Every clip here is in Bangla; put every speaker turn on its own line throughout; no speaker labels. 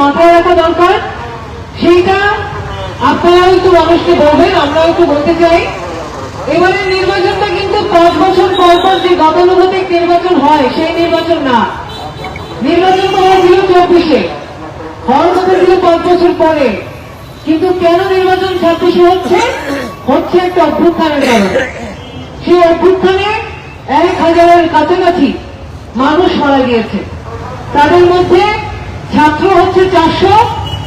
মাথায় রাখা দরকার। সেইটা আপনারাও একটু মানুষকে বলবেন আমরাও একটু বলতে চাই। এবারের নির্বাচনটা কিন্তু পাঁচ বছর পর পর যে গতানুগতিক নির্বাচন হয়, সেই নির্বাচন না। নির্বাচন তো হয়েছিল চব্বিশে হওয়ার কথা ছিল পাঁচ বছর পরে। কিন্তু কেন নির্বাচন ছাব্বিশে হচ্ছে? হচ্ছে একটা অভ্যুত্থানের কারণে। সেই অভ্যুত্থানে এক হাজারের কাছাকাছি মানুষ মারা গিয়েছে। তাদের মধ্যে ছাত্র হচ্ছে চারশো,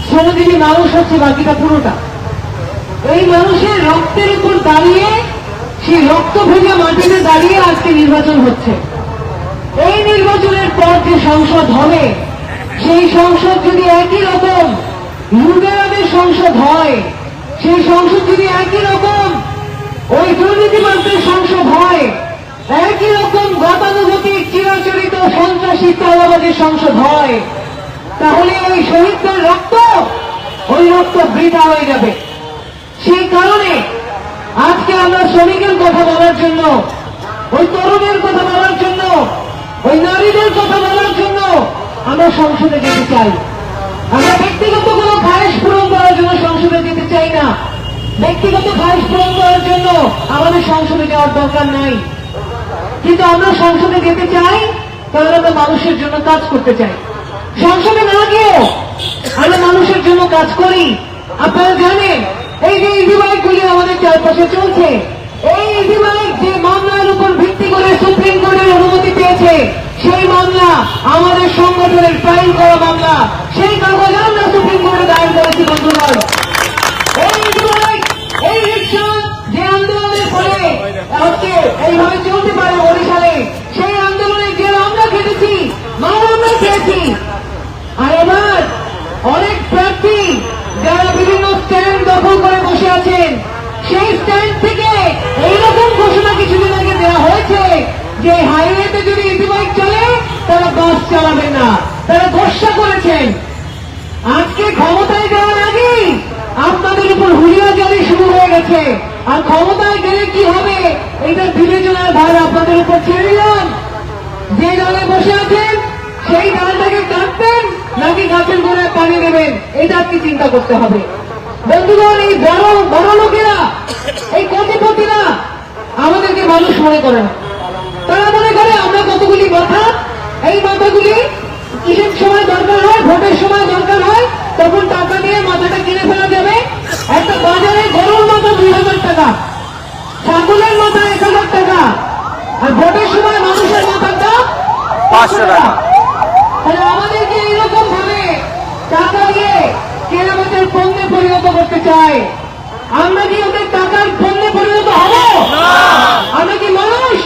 শ্রমজীবী মানুষ হচ্ছে বাকিটা পুরোটা। এই মানুষের রক্তের উপর দাঁড়িয়ে, সেই রক্ত ভেঙে মাটিতে দাঁড়িয়ে আজকে নির্বাচন হচ্ছে। এই নির্বাচনের পর যে সংসদ হবে, সেই সংসদ যদি একই রকম লুটেরাদের সংসদ হয়, সেই সংসদ যদি একই রকম ওই দুর্নীতিবাদদের সংসদ হয়, একই রকম গতানুগতিক চিরাচরিত সন্ত্রাসী চালাবাদের সংসদ হয় তাহলে ওই শহীদদের রক্ত, ওই রক্ত বৃথা হয়ে যাবে। সেই কারণে আজকে আমরা শ্রমিকের কথা বলার জন্য, ওই তরুণের কথা বলার জন্য, ওই নারীদের কথা বলার জন্য আমরা সংসদে যেতে চাই। আমরা ব্যক্তিগত কোনো খায়েশ পূরণ করার জন্য সংসদে যেতে চাই না। ব্যক্তিগত খায়েশ পূরণ করার জন্য আমাদের সংসদে যাওয়ার দরকার নাই। কিন্তু আমরা সংসদে যেতে চাই কারণ আমরা মানুষের জন্য কাজ করতে চাই। সংসদে না গিয়েও আমরা মানুষের জন্য কাজ করি। আপনারা জানেন, এই যে ইভিবাইকগুলি আমাদের চারপাশে চলছে, এই ইভিবাইক যে মামলার উপর ভিত্তি করে সুপ্রিম কোর্টের অনুমতি পেয়েছে সেই মামলা আমাদের সংগঠনের ফাইল করা মামলা। সেই কাগজ আমরা সুপ্রিম কোর্টে দায়ের করেছি বন্ধুগণ এই এই রিক্সা যে আন্দোলনের ফলে আজকে এইভাবে চলতে পারে বরিশালে সেই আন্দোলনে যে আমরা খেটেছি মার আমরা খেয়েছি আর এবার অনেক প্রার্থী যারা বিভিন্ন স্ট্যান্ড দখল করে বসে আছেন, সেই স্ট্যান্ড থেকে এইরকম ঘোষণা কিছুদিন আগে দেওয়া হয়েছে যে হাইওয়েতে যদি ইতিবাইক চলে, তারা বাস চালাবে না। তারা ঘোষণা করেছেন। আজকে ক্ষমতায় যাওয়ার আগেই আপনাদের উপর হুলিয়া জারি শুরু হয়ে গেছে। আর ক্ষমতায় গেলে কি হবে, এটা বিবেচনার ভার আপনাদের উপর ছেড়ে দিলাম। যে দলে বসে আছেন, সেই ডালটাকে কাটবেন। নাকি গাছের গোড়ায় পানি দেবেন? এটা আপনি চিন্তা করতে হবে। বন্ধুগণ, এই বড় বড় লোকেরা, এই কোটিপতিরা আমাদেরকে মানুষ মনে করে না। তারা মনে করে আমরা কতগুলি মাথা এই মাথাগুলি কিসের সময় দরকার হয়, ভোটের সময় দরকার হয়, তখন টাকা দিয়ে মাথাটা কিনে ফেলা যাবে। একটা বাজারে গরুর মাথা দুই হাজার টাকা, ছাগলের মাথা এক হাজার টাকা, আর ভোটের সময় মানুষের দাম
পাঁচশো টাকা।
তাহলে ভাবে টাকা দিয়ে কেনাবেচার পণ্যে পরিণত করতে চাই। আমরা কি ওদের টাকার পণ্যে পরিণত হব? আমরা কি মানুষ?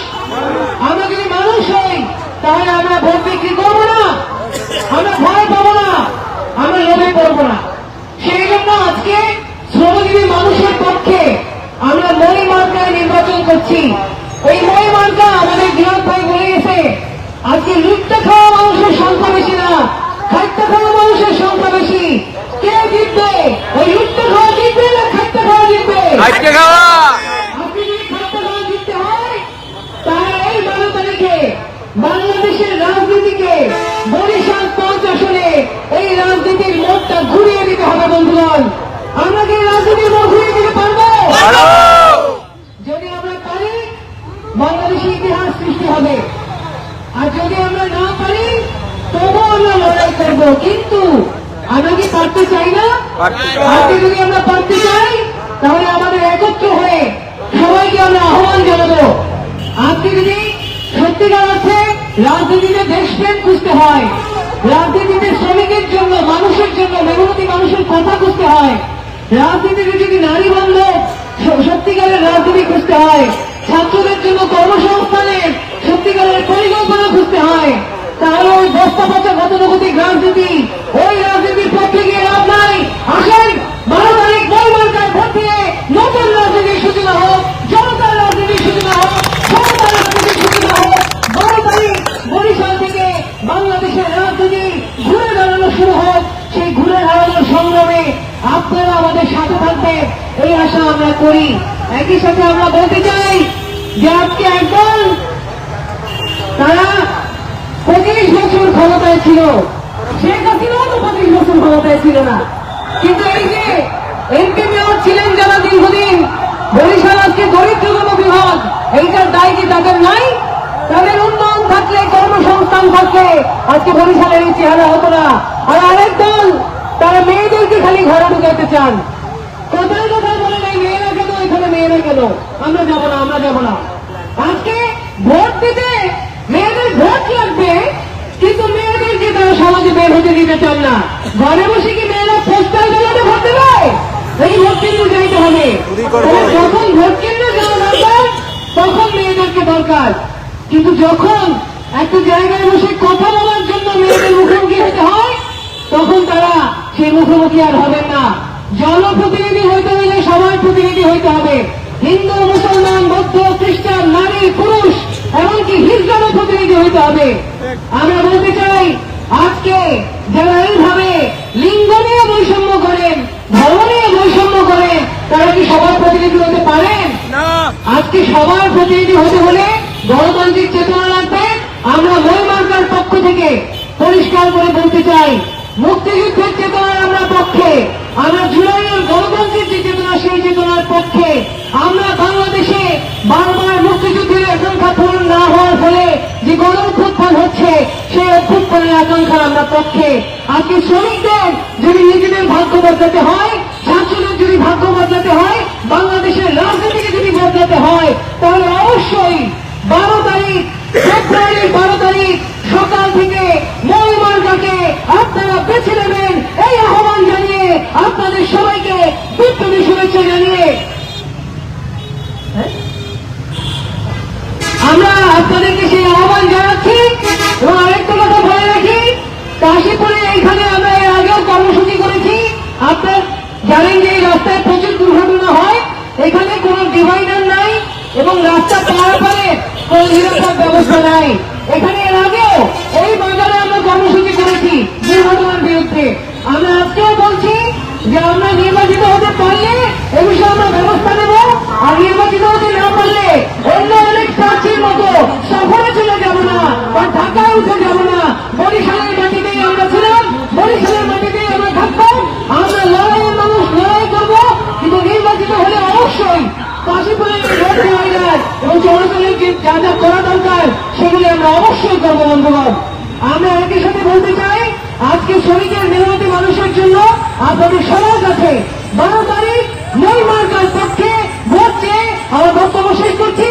আমরা যদি মানুষ হই? তাহলে আমরা ভোট বিক্রি করব না? আমরা ভয় পাবো না? আমরা লোভে পড়ব না। সেই জন্য আজকে শ্রমজীবী মানুষের পক্ষে আমরা মই মার্কায় নির্বাচন করছি। এই মই মার্কা আমাদের বিরোধ ভাই বলে গেছে। আজকে লুটতে খাওয়া মানুষের সংখ্যা বেশি না খাইতে খাওয়া মানুষের জিতবে। ওই লুটতে খাওয়া জিতবে না খাইতে খাওয়া জিতবে?
আজকে খাওয়া
আপনি যদি খাদ্য খাওয়া জিততে হয় তাহলে এই বারো তারিখে বাংলাদেশের রাজনীতিকে বরিশাল পাঁচ আসনে এই রাজনীতির মোড়টা ঘুরিয়ে দিতে হবে বন্ধুগণ। আমরা কি রাজনীতির মোড় ঘুরিয়ে দিতে পারব। যদি আমরা পারি বাংলাদেশি ইতিহাস সৃষ্টি হবে। আর যদি আমরা না পারি তবুও আমরা লড়াই করব। কিন্তু আমরা কি পারতে চাই না? আজকে যদি আমরা পারতে চাই তাহলে আমাদের একত্র হয়ে সবাইকে আমরা আহ্বান জানাব। আজকে যদি সত্যিকার অর্থে রাজনীতিতে দেশপ্রেম খুঁজতে হয় রাজনীতিতে শ্রমিকের জন্য মানুষের জন্য মেহনতি মানুষের কথা খুঁজতে হয় রাজনীতিতে যদি নারী বান্ধব সত্যিকারের রাজনীতি খুঁজতে হয় ছাত্রদের জন্য কর্মসংস্থানের সত্যিকারের পরিকল্পনা খুঁজতে হয় তাহলে ওই বস্তা পচা গতানুগতিক রাজনীতি ওই রাজনীতির পক্ষে গিয়ে লাভ নাই আসেন বারো তারিখ বই মার্কায় ভোট দিয়ে নতুন রাজনীতির সূচনা হোক জনতার রাজনীতির সূচনা হোক ক্ষমতার রাজনীতির সূচনা হোক বারো তারিখ বরিশাল থেকে বাংলাদেশের রাজনীতি ঘুরে দাঁড়ানো শুরু হোক সেই ঘুরে দাঁড়ানোর সংগ্রামে আপনারা আমাদের সাথে থাকবেন এই আশা আমরা করি। একই সাথে আমরা বলতে চাই যে আজকে একদল তারা পঁচিশ বছর ক্ষমতায় ছিল। শেখ হাসিনাও তো পঁচিশ বছর ক্ষমতায় ছিল না। কিন্তু এই যে এমপি মেয়র ছিলেন যারা দীর্ঘদিন, বরিশাল আজকে দরিদ্রতম বিভাগ, এইটার দায় কি তাদের নাই। তাদের উন্নয়ন থাকলে, কর্মসংস্থান থাকলে আজকে বরিশালের এই চেহারা হতো না। আর আরেক দল, তারা মেয়েদেরকে খালি ঘরে ঢুকাতে চান কোথায় কোথায় বলে নাই মেয়েরা কেন এখানে মেয়েরা কেন আমরা যাব না আমরা যাব না। আজকে ভোট দিতে মেয়েদের ভোট লাগবে কিন্তু মেয়েদেরকে তারা সমাজে বের হতে দিতে চান না। ঘরে বসে কি মেয়েরা পোস্টার বেলাতে ভোট দেবে? এই ভোট কেন্দ্রে যাইতে হবে। যখন ভোট কেন্দ্রে যাওয়া দরকার তখন মেয়েদেরকে দরকার। কিন্তু যখন একটা জায়গায় বসে কথা বলার জন্য মেয়েদের মুখোমুখি হতে হয় তখন তারা সেই মুখোমুখি আর হবেন না। জনপ্রতিনিধি হইতে হলে সবার প্রতিনিধি হইতে হবে। হিন্দু মুসলমান বৌদ্ধ খ্রিস্টান নারী পুরুষ এমনকি হিজড়ারও প্রতিনিধি হইতে হবে। আমরা বলতে চাই আজকে যারা এইভাবে লিঙ্গ নিয়ে বৈষম্য করেন ধর্ম নিয়ে বৈষম্য করেন তারা কি সবার প্রতিনিধি হতে পারেন? আজকে সবার প্রতিনিধি হতে হলে গণতান্ত্রিক চেতনা লাগবে আমরা মহিমার্কার পক্ষ থেকে পরিষ্কার করে বলতে চাই মুক্তিযুদ্ধের চেতনার আমরা পক্ষে আমরা জুলাইয়ের গণতান্ত্রিক যে চেতনা সেই চেতনার পক্ষে আমরা বাংলাদেশে বারবার মুক্তিযুদ্ধের আকাঙ্ক্ষা পূরণ না হওয়ার ফলে যে গণ অভ্যুত্থান হচ্ছে সেই অভ্যুত্থানের আকাঙ্ক্ষার আমরা পক্ষে আজকে শ্রমিকদের যদি নিজেদের ভাগ্য বদলাতে হয়, ছাত্রদের যদি ভাগ্য বদলাতে হয়, বাংলাদেশের রাজনীতিকে যদি বদলাতে হয়, তাহলে অবশ্যই বারো তারিখ ফেব্রুয়ারির বারো তারিখ সকাল থেকে মৌমার্গাকে আপনারা বেছে নেবেন। এই আহ্বান জানিয়ে আপনাদের সবাইকে বিপ্লবী শুভেচ্ছা জানিয়ে হ্যাঁ? আমরা আপনাদেরকে সেই আহ্বান জানাচ্ছি। এবং আরেকটা কথা বলে রাখি, কাশীপুরে এইখানে আমরা এর আগেও কর্মসূচি করেছি। আপনার জানেন যে এই রাস্তায় প্রচুর দুর্ঘটনা হয়। এখানে কোনো ডিভাইডার নাই এবং রাস্তা পারাপারে কোনো নিরাপদ ব্যবস্থা নাই। আমাদেরকে যা যা করা দরকার, সেগুলি আমরা অবশ্যই করব বন্ধুবান আমরা একই সাথে বলতে চাই, আজকে শ্রমিকের মেহনতি মানুষের জন্য আপনাদের সবার কাছে বারো তারিখ মহিমার্কার পক্ষে ভোট চেয়ে আমরা বক্তব্য শেষ করছি।